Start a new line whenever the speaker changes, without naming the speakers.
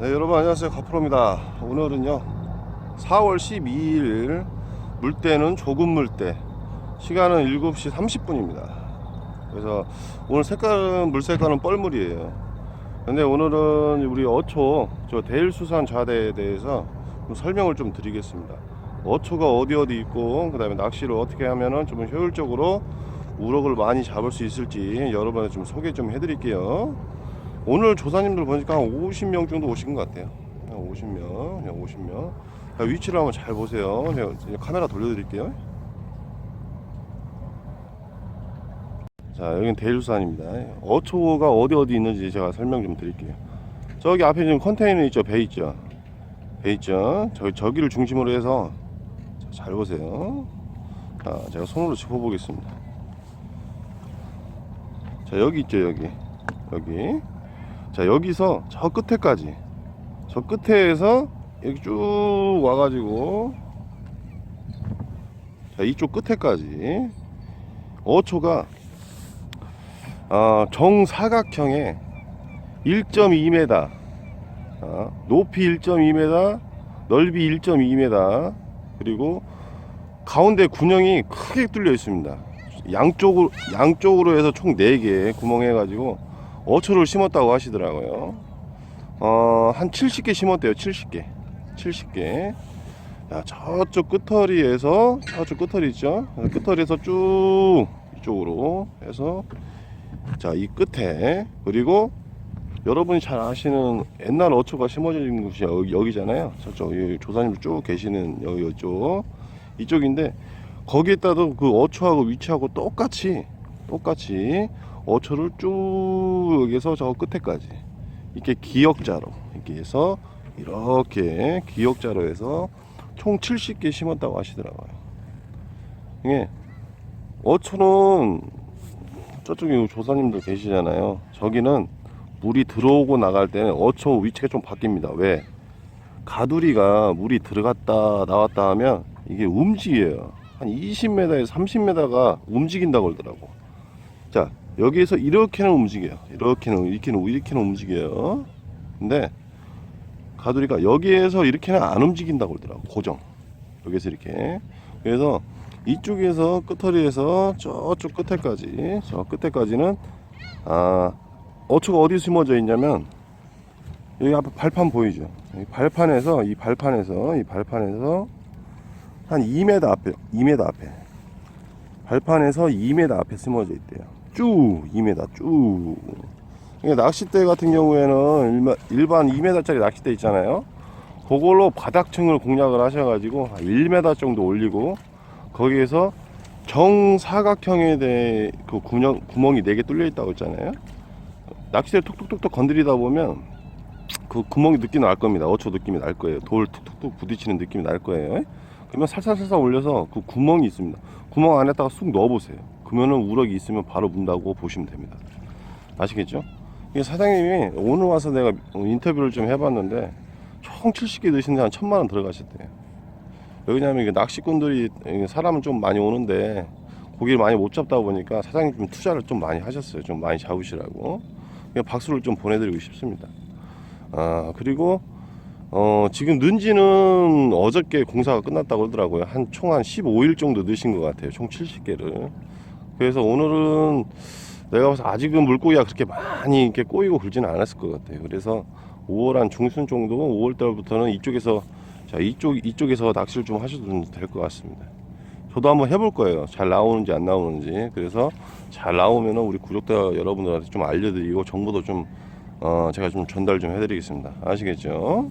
네, 여러분 안녕하세요. 가프로입니다. 오늘은요 4월 12일 물때는 조금 물때 시간은 7시 30분입니다. 그래서 오늘 색깔은 물 색깔은 뻘물이에요. 근데 오늘은 우리 어초 저 대일수산 좌대에 대해서 좀 설명을 좀 드리겠습니다. 어초가 어디 어디 있고 그 다음에 낚시를 어떻게 하면은 좀 효율적으로 우럭을 많이 잡을 수 있을지 여러분한테 좀 소개 좀 해드릴게요 오늘 조사님들 보니까 한 50명 정도 오신 것 같아요. 한 50명, 그냥 50명. 자, 위치를 한번 잘 보세요. 제가 카메라 돌려드릴게요. 자, 여기는 대일수산입니다. 어초가 어디 어디 있는지 제가 설명 좀 드릴게요. 저기 앞에 지금 컨테이너 있죠, 배 있죠. 배 있죠. 저기 저기를 중심으로 해서 자, 잘 보세요. 자, 제가 손으로 짚어보겠습니다. 자, 여기 있죠, 여기. 여기. 자 여기서 저 끝에까지. 저 끝에서 여기 쭉 와가지고. 자 이쪽 끝에까지. 어초가 어, 정사각형의 1.2m 어, 높이 1.2m 넓이 1.2m 그리고 가운데 군형이 크게 뚫려 있습니다. 양쪽으로 양쪽으로 해서 총 4개 구멍 해가지고 어초를 심었다고 하시더라고요. 어, 한 70개 심었대요. 70개. 70개. 자, 저쪽 끝터리에서 저쪽 끝터리 있죠? 끝터리에서 쭉 이쪽으로 해서 자, 이 끝에 그리고 여러분이 잘 아시는 옛날 어초가 심어진 곳이 여기, 여기잖아요. 저쪽 이 조사님 쭉 계시는 여기 이쪽 이쪽인데 거기에다도 그 어초하고 위치하고 똑같이 똑같이 어초를 쭉 여기서 저 끝에까지 이렇게 기역자로 이렇게 해서 이렇게 기역자로 해서 총 70개 심었다고 하시더라고요. 이게 어초는 저쪽에 조사님들 계시잖아요. 저기는 물이 들어오고 나갈 때는 어초 위치가 좀 바뀝니다. 왜? 가두리가 물이 들어갔다 나왔다 하면 이게 움직여요. 한 20m에서 30m가 움직인다고 그러더라고. 자, 여기에서 이렇게는 움직여요. 이렇게는 이렇게는 이렇게는 움직여요. 근데 가두리가 여기에서 이렇게는 안 움직인다고 그러더라고. 고정. 여기서 이렇게. 그래서 이쪽에서 끝터리에서 저쪽 끝에까지 저 끝에까지는 아 어초가 어디 심어져 있냐면 여기 앞에 발판 보이죠? 이 발판에서 이 발판에서 이 발판에서 한 2m 앞에 2m 앞에 발판에서 2m 앞에 심어져 있대요. 쭉 2m 쭉. 낚싯대 같은 경우에는 일반, 일반 2m짜리 낚싯대 있잖아요. 그걸로 바닥층을 공략을 하셔가지고 1m 정도 올리고 거기에서 정사각형에 대해 그 구멍, 구멍이 4개 뚫려 있다고 했잖아요. 낚싯대를 톡톡톡톡 건드리다 보면 그 구멍이 느낌이 날 겁니다. 어초 느낌이 날 거예요. 돌 툭툭툭 부딪히는 느낌이 날 거예요. 그러면 살살살살 올려서 그 구멍이 있습니다. 구멍 안에다가 쑥 넣어보세요. 그러면은 우럭이 있으면 바로 문다고 보시면 됩니다. 아시겠죠? 이게 사장님이 오늘 와서 내가 인터뷰를 좀 해봤는데 총 70개 드시는데 한 천만 원 들어가셨대요. 왜냐하면 이게 낚시꾼들이 사람은 좀 많이 오는데 고기를 많이 못 잡다 보니까 사장님 좀 투자를 좀 많이 하셨어요. 좀 많이 잡으시라고. 박수를 좀 보내드리고 싶습니다. 아 그리고 어, 지금 는지는 어저께 공사가 끝났다고 그러더라고요. 한 총한 15일 정도 넣으신 것 같아요. 총 70개를. 그래서 오늘은 내가 봐서 아직은 물고기가 그렇게 많이 이렇게 꼬이고 그러지는 않았을 것 같아요. 그래서 5월 한 중순 정도, 5월 달부터는 이쪽에서 자 이쪽 이쪽에서 낚시를 좀 하셔도 될 것 같습니다. 저도 한번 해볼 거예요. 잘 나오는지 안 나오는지. 그래서 잘 나오면은 우리 구독자 여러분들한테 좀 알려드리고 정보도 좀 어, 제가 좀 전달 좀 해드리겠습니다. 아시겠죠?